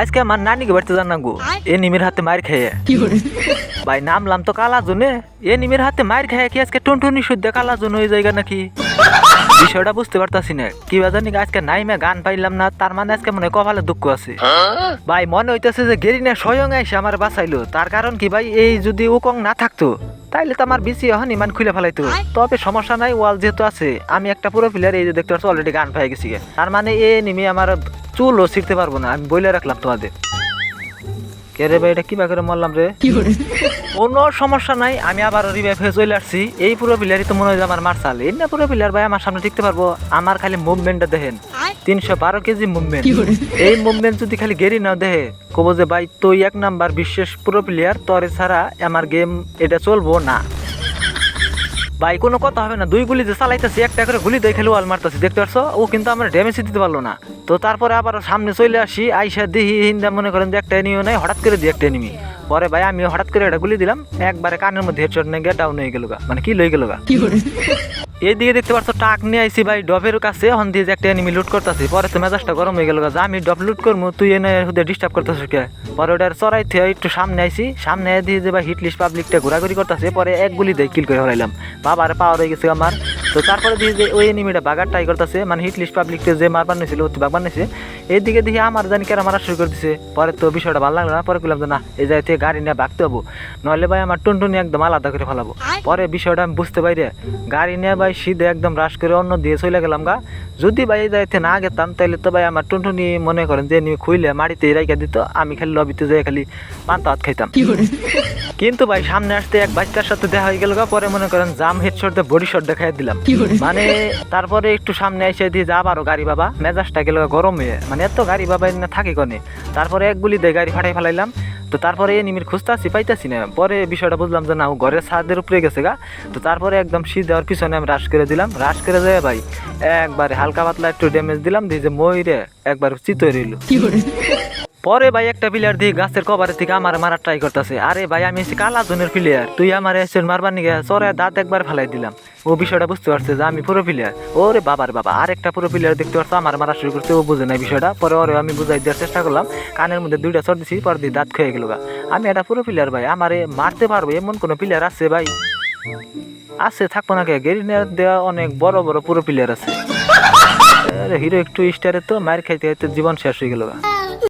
আজকে আমার নানিকে বাড়িতে জানা গো এ নিমির হাতে মার খেয়ে ভাই নামলাম তো কালা জনে এ নিমির হাতে মার খেয়ে কি আজকে টুনটুনি শুদ্ধ কালা জন ওই জায়গা নাকি? বিষয়টা বুঝতে পারতাছি না। কি জানি আজকে নাই নাইমে গান পাইলাম না তার মানে আজকে মনে হয় কপালে দুঃখ আছে। ভাই মনে হইতেছে যে গেরিনা স্বয়ং আইসে আমার বাঁচাইলো। তার কারণ কি ভাই এই যদি উকং না থাকতো তাইলে তো আমার বিসি এখন ইমান খুলে ফেলাইতো। তবে সমস্যা নাই ওয়াল যেহেতু আছে আমি একটা পুরো প্লেয়ার এই যে দেখতে পাচ্ছি অলরেডি গান পাই গেছি। তার মানে এ নিমে আমার চুল ও ছিঁড়তে পারব না আমি বইলে রাখলাম তোমাদের। কে রে ভাই এটা কিবা করে মারলাম রে? কোনো সমস্যা নাই আমি আবার রিভাইভ হয়ে চলে আসছি। এই পুরো প্লেয়ারই তো মনে হয় আমার মার্শাল এই না পুরো প্লেয়ার ভাই আমার সামনে দেখতে পারব আমার খালি মুভমেন্টটা দেখেন। তিনশো বারো কেজি মুভমেন্ট এই মুভমেন্ট যদি খালি গেরি না দেহে কব যে ভাই তুই এক নাম্বার বিশেষ পুরো প্লেয়ার তোরে ছাড়া আমার গেম এটা চলবো না। ভাই কোনো কথা হবে না। দুই গুলি যে চালাইতেছি একটা করে গুলি দিয়ে খেলে ওয়াল মারতেছি দেখতে পারছ? ও কিন্তু আমার ড্যামেজ দিতে পারল না। তো তারপরে আবার সামনে চলে আসি আইসা দিহি হিন্দা মনে করেন যে একটা এনিমিও নাই হঠাৎ করে দিই একটা এনিমি পরে ভাই আমি হঠাৎ করে একটা গুলি দিলাম একবারে কানের মধ্যে হেডশট নিয়ে গিয়ে ডাউন হয়ে গেল মানে কি লই গেল এইদিকে দেখতে পাচ্ছ টাক নিয়ে আইসি ভাই ডবের কাছে হন দিয়ে যে একটা এনিমি লুট করতেছি পরে তো মেজাজটা গরম হয়ে গেল যে আমি ডব লুট করব তুই এনে হুদে ডিস্টার্ব করতেছিস কে? পরে ওটার চড়াই থেকে একটু সামনে আইসি সামনে দিয়ে যে ভাই হিটলিস্ট পাবলিকটা ঘোরাঘুরি করতেছে পরে এক গুলি দিয়ে কিল করে হরাইলাম বাবার পাওয়ার হয়ে গেছে আমার। তো তারপরে দেখি যে ওই এনিমিটা বাগার ট্রাই করতেছে মানে হিটলিস্ট পাবলিকটা যে মারবার নিয়েছিল অতি বাগবার নিয়েছে এইদিকে দেখি আমার জানি কেন মারা শুরু করে দিছে। পরে তো বিষয়টা ভালো লাগল না, পরে বললাম যে না, এই জায়গা থেকে গাড়ি নিয়ে ভাগতে হব। নইলে ভাই আমার টুনটুনি একদম আলাদা করে ফেলাবো। পরে বিষয়টা আমি বুঝতে পারি গাড়ি নিয়ে ভাই সিধে একদম রাশ করে অন্য দিয়ে চলে গেলাম গা। যদি ভাই যাইতে না গেতাম তাহলে তো ভাই আমার টুনটুনি মনে করেন যে নিয়ে খুইলে মাটিতে রাইকা দিত আমি খালি লবিতে যাই খালি পান্তা হাত খাইতাম। কিন্তু ভাই সামনে আসতে এক বাচ্চার সাথে দেখা হয়ে গেল পরে মনে করেন জাম হেডশট দিয়ে বডি শট দেখাই দিলাম। মানে তারপরে একটু সামনে এসে দিয়ে যা আবারও গাড়ি বাবা মেজাজটা গেল গরম। হয়ে মানে এত গাড়ি বাবা না থাকে কনে? তারপরে এক গুলি দিয়ে গাড়ি ফাটাই ফেলাইলাম। তো তারপরে নিমির আসি পাইতেছি না। পরে বিষয়টা বুঝলাম যে না, ও ঘরের ছাদের উপরে গেছে গা। তো তারপরে একদম শীত দেওয়ার পিছনে আমি রাশ করে দিলাম। রাশ করে যায় ভাই, একবারে হালকা পাতলা একটু ড্যামেজ দিলাম, দিয়ে যে ময়ূরে একবার চিতই রইল। পরে ভাই একটা প্লেয়ার দিয়ে গাছের কভারের থেকে আমার মারার ট্রাই করতেছে। আরে ভাই, আমি এসে কালা জনের প্লেয়ার তুই আমার এসে মারবার নিগে চরে দাঁত একবার ফেলাই দিলাম। ও বিষয়টা বুঝতে পারছে যে আমি পুরো প্লেয়ার ওরে বাবার বাবা আর একটা পুরো প্লেয়ার দেখতে পারছ, আমার মারা শুরু করছে, ও বুঝে না বিষয়টা। পরে ওরে আমি বুঝাই দেওয়ার চেষ্টা করলাম, কানের মধ্যে দুইটা চর দিছি, পরে দিয়ে দাঁত খেয়ে গেল আমি একটা পুরো প্লেয়ার ভাই, আমারে মারতে পারব, এমন কোনো প্লেয়ার আছে ভাই? আছে, থাকব না কে? গেরিনার দেওয়া অনেক বড় বড় পুরো প্লেয়ার আছে। হিরো একটু স্টারে তো মার খাইতে খাইতে জীবন শেষ হয়ে গেল